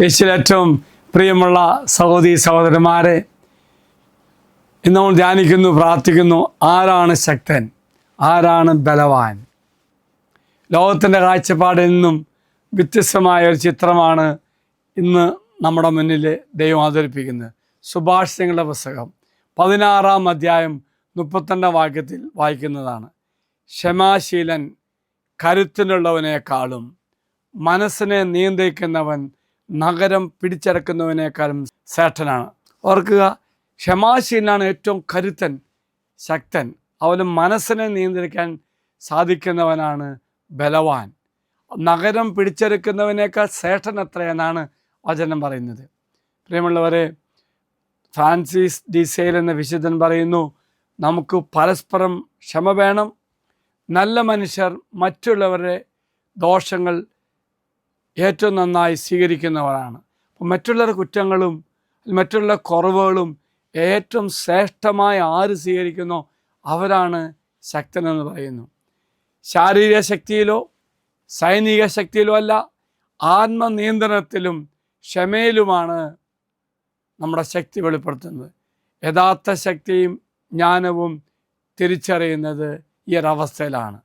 യേശുവിൽ ഏറ്റവും പ്രിയമുള്ള സഹോദരി സഹോദരന്മാരെ ഇന്ന് നമ്മൾ ധ്യാനിക്കുന്നു പ്രാർത്ഥിക്കുന്നു ആരാണ് ശക്തൻ? ആരാണ് ബലവാൻ? ലോകത്തിന്റെ കാഴ്ചപ്പാടിൽ നിന്നും വ്യത്യസ്തമായ ഒരു ചിത്രമാണ് ഇന്ന് നമ്മുടെ മുന്നിൽ ദൈവം അവതരിപ്പിക്കുന്നത്. സുഭാഷിതങ്ങളുടെ പുസ്തകം പതിനാറാം അധ്യായം മുപ്പത്തിരണ്ടാം വാക്യത്തിൽ വായിക്കുന്നതാണ്. ക്ഷമാശീലൻ കരുത്തിനുള്ളവനേക്കാളും മനസ്സിനെ നിയന്ത്രിക്കുന്നവൻ നഗരം പിടിച്ചടക്കുന്നവനേക്കാളും ശ്രേഷ്ഠനാണ് ഓർക്കുക ക്ഷമാശീലനാണ് ഏറ്റവും കരുത്തൻ ശക്തൻ. അവന് മനസ്സിനെ നിയന്ത്രിക്കാൻ സാധിക്കുന്നവനാണ് ബലവാൻ. നഗരം പിടിച്ചെടുക്കുന്നവനേക്കാൾ ശ്രേഷ്ഠൻ എത്രയെന്നാണ് വചനം പറയുന്നത്. പ്രിയമുള്ളവരെ ഫ്രാൻസിസ് ഡിസൈൽ എന്ന വിശുദ്ധൻ പറയുന്നു നമുക്ക് പരസ്പരം ക്ഷമ വേണം. നല്ല മനുഷ്യർ മറ്റുള്ളവരുടെ ദോഷങ്ങൾ ഏറ്റവും നന്നായി സ്വീകരിക്കുന്നവരാണ്. മറ്റുള്ളവരുടെ കുറ്റങ്ങളും മറ്റുള്ള കുറവുകളും ഏറ്റവും ശ്രേഷ്ഠമായി ആര് സ്വീകരിക്കുന്നോ അവരാണ് ശക്തനെന്ന് പറയുന്നു. ശാരീരിക ശക്തിയിലോ സൈനിക ശക്തിയിലോ അല്ല ആത്മനിയന്ത്രണത്തിലും ക്ഷമയിലുമാണ് നമ്മുടെ ശക്തി വെളിപ്പെടുത്തുന്നത്. യഥാർത്ഥ ശക്തിയും ജ്ഞാനവും തിരിച്ചറിയുന്നത് ഈ ഒരവസ്ഥയിലാണ്.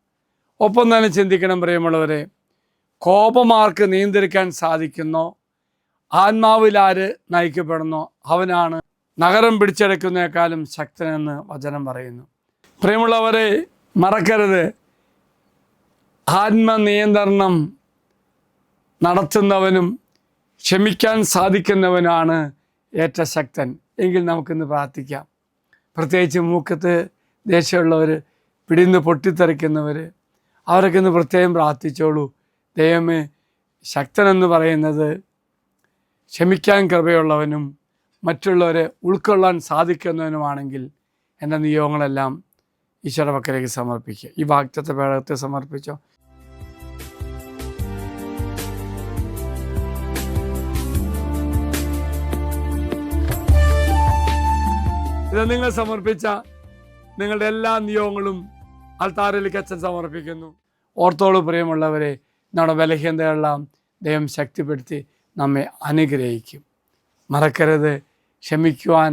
ഒപ്പം തന്നെ ചിന്തിക്കണം പ്രിയമുള്ളവരെ കോപമാർക്ക് നിയന്ത്രിക്കാൻ സാധിക്കുന്നു. ആത്മാവിൽ ആര് നയിക്കപ്പെടുന്നോ? അവനാണ് നഗരം പിടിച്ചെടുക്കുന്നേക്കാളും ശക്തനെന്ന് വചനം പറയുന്നു. പ്രിയമുള്ളവരെ മറക്കരുത്. ആത്മനിയന്ത്രണം നടത്തുന്നവനും ക്ഷമിക്കാൻ സാധിക്കുന്നവനാണ് ഏറ്റ ശക്തൻ. എങ്കിൽ നമുക്കിന്ന് പ്രാർത്ഥിക്കാം. പ്രത്യേകിച്ച് മൂക്കത്ത് ദേഷ്യമുള്ളവർ പിടിന്ന് പൊട്ടിത്തെറിക്കുന്നവർ അവരൊക്കെ ഇന്ന് പ്രത്യേകം പ്രാർത്ഥിച്ചോളൂ. ദൈവമേ ശക്തനെന്ന് പറയുന്നത് ക്ഷമിക്കാൻ കൃപയുള്ളവനും മറ്റുള്ളവരെ ഉൾക്കൊള്ളാൻ സാധിക്കുന്നവനുമാണെങ്കിൽ എന്റെ നിയോഗങ്ങളെല്ലാം ഈശ്വര പക്കലേക്ക് സമർപ്പിക്കുക. ഈ വാക്യത്തെ പേടകത്തെ സമർപ്പിച്ചോ. ഇത് നിങ്ങൾ സമർപ്പിച്ച നിങ്ങളുടെ എല്ലാ നിയോഗങ്ങളും അൾത്താറിലേക്ക് അച്ഛൻ സമർപ്പിക്കുന്നു. ഓർത്തോളു പ്രിയമുള്ളവരെ നമ്മുടെ ബലഹീനതകളെല്ലാം ദൈവം ശക്തിപ്പെടുത്തി നമ്മെ അനുഗ്രഹിക്കും. മറക്കരുത്. ക്ഷമിക്കുവാൻ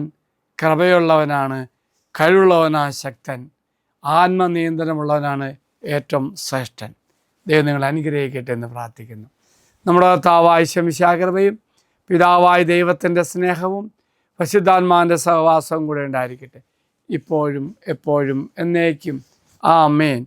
കൃപയുള്ളവനാണ് കഴിവുള്ളവനാ ശക്തൻ ആത്മനിയന്ത്രണമുള്ളവനാണ് ഏറ്റവും ശ്രേഷ്ഠൻ. ദൈവം നിങ്ങൾ അനുഗ്രഹിക്കട്ടെ എന്ന് പ്രാർത്ഥിക്കുന്നു. നമ്മുടെ താവായ ശമിശാകൃപയും പിതാവായ ദൈവത്തിന്റെ സ്നേഹവും പരിശുദ്ധാത്മാവിന്റെ സഹവാസവും കൂടെ ഉണ്ടായിരിക്കട്ടെ. ഇപ്പോഴും എപ്പോഴും എന്നേക്കും. ആ മേൻ